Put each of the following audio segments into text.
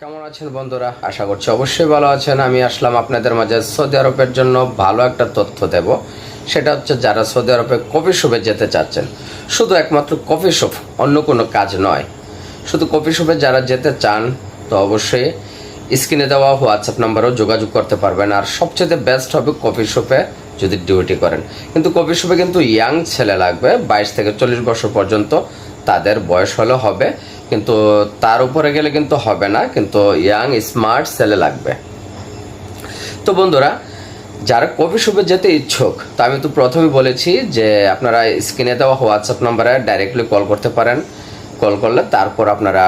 কেমন আছেন বন্ধুরা? আশা করছি অবশ্যই ভালো আছেন। আমি আসলাম আপনাদের মাঝে সৌদি আরবের জন্য ভালো একটা তথ্য দেব। সেটা হচ্ছে যারা সৌদি আরবে কফি শপে যেতে চাচ্ছেন, শুধু একমাত্র কফি শপ, অন্য কোনো কাজ নয়। শুধু কফি শপে যারা যেতে চান, তো অবশ্যই স্ক্রিনে দেওয়া হোয়াটসঅ্যাপ নাম্বারেও যোগাযোগ করতে পারবেন। আর সবচেয়ে বেস্ট হবে কফি শপে যদি ডিউটি করেন। কিন্তু কফি শপে কিন্তু ইয়াং ছেলে লাগবে, বাইশ থেকে চল্লিশ বছর পর্যন্ত। তাদের বয়স হলে হবে কিন্তু তার উপরে গেলে কিন্তু হবে না, কিন্তু ইয়াং, স্মার্ট ছেলে লাগবে। তো বন্ধুরা, যারা কফি শপে যেতে ইচ্ছুক, তো আমি তো প্রথমেই বলেছি যে আপনারা স্ক্রিনে দেওয়া হোয়াটসঅ্যাপ নাম্বারে ডাইরেক্টলি কল করতে পারেন। কল করলে তারপর আপনারা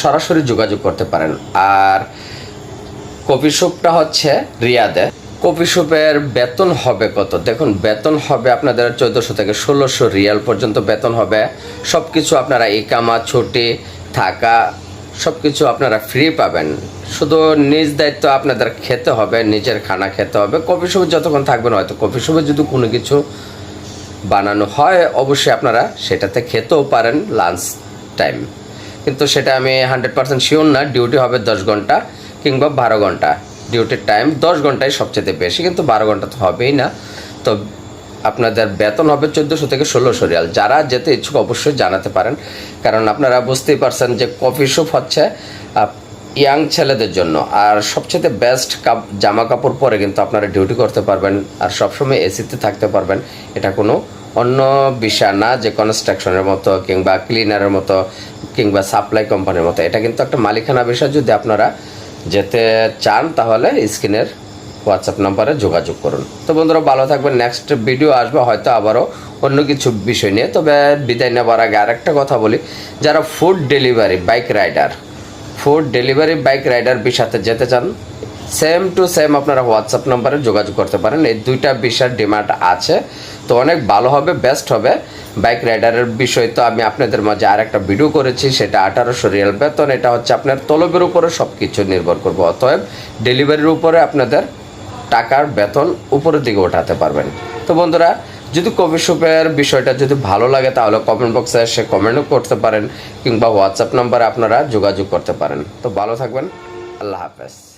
সরাসরি যোগাযোগ করতে পারেন। আর কফি শপটা হচ্ছে রিয়াদে। কফি শপের বেতন হবে কত? দেখুন, বেতন হবে আপনাদের চোদ্দোশো থেকে ষোলোশো রিয়াল পর্যন্ত বেতন হবে। সব কিছু আপনারা ইকামা, ছুটি থাকা সব কিছু আপনারা ফ্রি পাবেন। শুধু নিজ দায়িত্ব আপনাদের খেতে হবে, নিজের খানা খেতে হবে। কফি শপে যতক্ষণ থাকবেন হয়তো কফি শপে যদি কোনো কিছু বানানো হয়, অবশ্যই আপনারা সেটাতে খেতেও পারেন লাঞ্চ টাইম কিন্তু সেটা আমি হান্ড্রেড পার্সেন্ট শিওর না ডিউটি হবে দশ ঘণ্টা কিংবা বারো ঘণ্টা। ডিউটির টাইম দশ ঘন্টায় সবচেয়ে বেশি, কিন্তু বারো ঘণ্টা তো হবেই না। তো আপনাদের বেতন হবে চোদ্দোশো থেকে ষোলোশো রিয়াল। যারা যেতে ইচ্ছুক অবশ্যই জানাতে পারেন, কারণ আপনারা বুঝতেই পারছেন যে কফি শপ হচ্ছে ইয়াং ছেলেদের জন্য। আর সবচেয়ে বেস্ট কাপ জামা কাপড় পরে কিন্তু আপনারা ডিউটি করতে পারবেন, আর সবসময় এসিতে থাকতে পারবেন। এটা কোনো অন্য বিষয় না যে কনস্ট্রাকশনের মতো কিংবা ক্লিনারের মতো কিংবা সাপ্লাই কোম্পানির মতো। এটা কিন্তু একটা মালিকানা বিষয়। যদি আপনারা যেতে চান তাহলে স্ক্রিনের হোয়াটসঅ্যাপ নাম্বারে যোগাযোগ করুন। তো বন্ধুরা, ভালো থাকবেন। নেক্সট ভিডিও আসবে হয়তো আবারও অন্য কিছু বিষয় নিয়ে। তবে বিদায় নেওয়ার আগে আরেকটা কথা বলি। যারা food delivery bike rider food delivery bike rider বিষাতে যেতে চান সেম টু সেম আপনারা হোয়াটসঅ্যাপ নাম্বারে যোগাযোগ করতে পারেন। এই দুইটা বিষয়ের ডিমান্ড আছে। তো অনেক ভালো হবে বেস্ট হবে। বাইক রাইডারের বিষয় তো আমি আপনাদের মাঝে আর একটা ভিডিও করেছি, সেটা আঠারোশো রিয়াল বেতন। এটা হচ্ছে আপনার তলবের উপরে সব কিছু নির্ভর করবে। অতএব ডেলিভারির উপরে আপনাদের টাকার বেতন উপরের দিকে ওঠাতে পারবেন। তো বন্ধুরা, যদি কফি শপের বিষয়টা যদি ভালো লাগে, তাহলে কমেন্ট বক্সে এসে কমেন্টও করতে পারেন, কিংবা হোয়াটসঅ্যাপ নাম্বারে আপনারা যোগাযোগ করতে পারেন। তো ভালো থাকবেন, আল্লাহ হাফেজ।